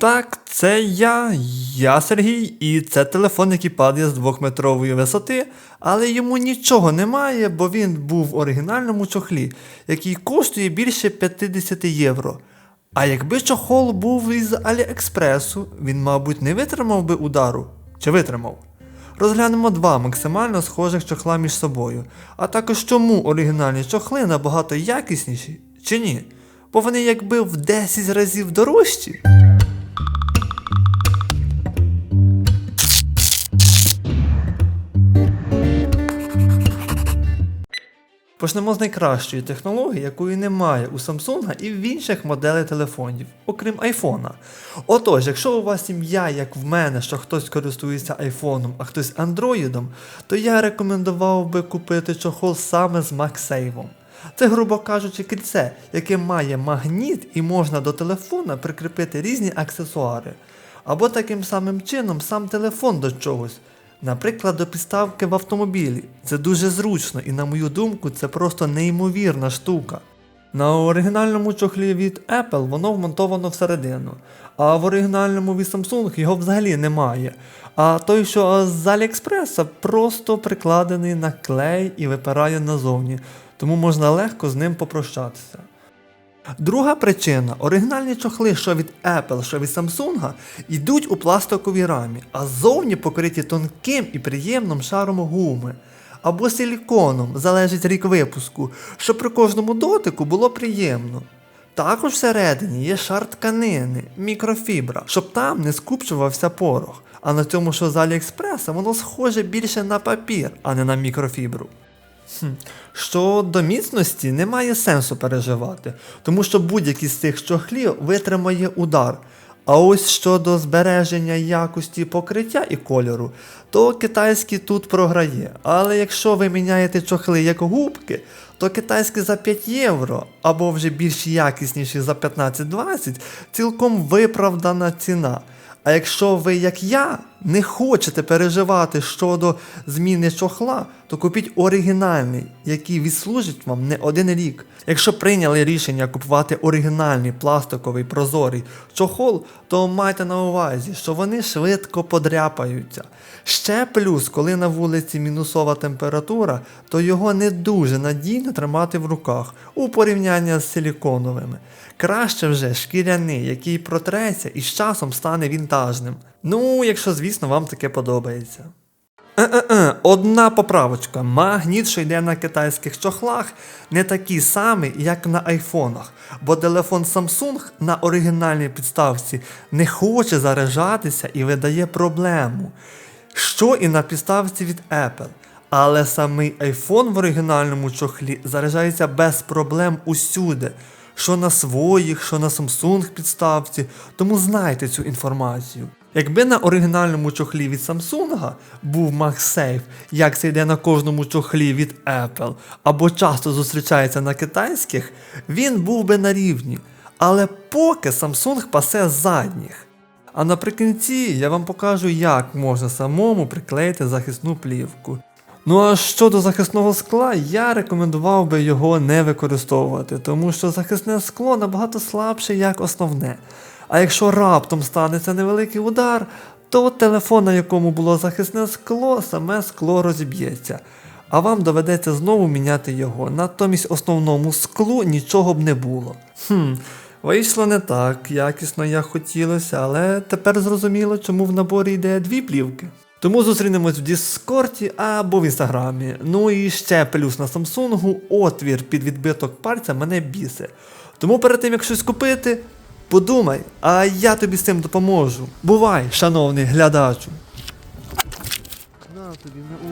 Так, це я, я Сергій, і це телефон, який падає з двохметрової висоти, але йому нічого немає, бо він був в оригінальному чохлі, який коштує більше 50 євро. А якби чохол був із Аліекспресу, він, мабуть, не витримав би удару. Чи витримав? Розглянемо два максимально схожих чохла між собою, а також чому оригінальні чохли набагато якісніші, чи ні? Бо вони якби в 10 разів дорожчі. Почнемо з найкращої технології, якої немає у Samsung і в інших моделей телефонів, окрім айфона. Отож, якщо у вас сім'я, як в мене, що хтось користується айфоном, а хтось андроїдом, то я рекомендував би купити чохол саме з MagSafe. Це, грубо кажучи, кільце, яке має магніт і можна до телефона прикріпити різні аксесуари. Або таким самим чином сам телефон до чогось. Наприклад, до підставки в автомобілі. Це дуже зручно і, на мою думку, це просто неймовірна штука. На оригінальному чохлі від Apple воно вмонтовано всередину, а в оригінальному від Samsung його взагалі немає. А той, що з Аліекспреса, просто прикладений на клей і випирає назовні, тому можна легко з ним попрощатися. Друга причина оригінальні чохли, що від Apple, що від Samsung, йдуть у пластиковій рамі, а ззовні покриті тонким і приємним шаром гуми або силіконом, залежить рік випуску, щоб при кожному дотику було приємно. Також всередині є шар тканини, мікрофібра, щоб там не скупчувався порох. А на цьому, що з Аліекспреса, воно схоже більше на папір, а не на мікрофібру. Хм. Щодо міцності немає сенсу переживати, тому що будь-який з цих чохлів витримає удар. А ось щодо збереження якості покриття і кольору, то китайський тут програє. Але якщо ви міняєте чохли як губки, то китайські за 5 євро або вже більш якісніші за 15-20 цілком виправдана ціна. А якщо ви, як я, не хочете переживати щодо зміни чохла, то купіть оригінальний, який відслужить вам не один рік. Якщо прийняли рішення купувати оригінальний пластиковий прозорий чохол, то майте на увазі, що вони швидко подряпаються. Ще плюс, коли на вулиці мінусова температура, то його не дуже надійно тримати в руках у порівнянні з силіконовими. Краще вже шкіряний, який протреться і з часом стане вінтажним. Ну, якщо, звісно, вам таке подобається. Е-е-е, одна поправочка. Магніт, що йде на китайських чохлах, не такий самий, як на айфонах, бо телефон Samsung на оригінальній підставці не хоче заряджатися і видає проблему. Що і на підставці від Apple. Але самий iPhone в оригінальному чохлі заряджається без проблем усюди. Що на своїх, що на Samsung підставці, тому знайте цю інформацію. Якби на оригінальному чохлі від Samsung був MagSafe, як це йде на кожному чохлі від Apple, або часто зустрічається на китайських, він був би на рівні. Але поки Samsung пасе задніх. А наприкінці я вам покажу, як можна самому приклеїти захисну плівку. Ну а щодо захисного скла, я рекомендував би його не використовувати, тому що захисне скло набагато слабше, як основне. А якщо раптом станеться невеликий удар, то телефон, на якому було захисне скло, саме скло розіб'ється. А вам доведеться знову міняти його. Натомість основному склу нічого б не було. Хм, вийшло не так, якісно як хотілося, але тепер зрозуміло, чому в наборі йде дві плівки. Тому зустрінемось в Діскорді або в інстаграмі. Ну і ще плюс на Samsung отвір під відбиток пальця мене бісе. Тому перед тим як щось купити, подумай, а я тобі з цим допоможу. Бувай, шановний глядачу. На тобі на.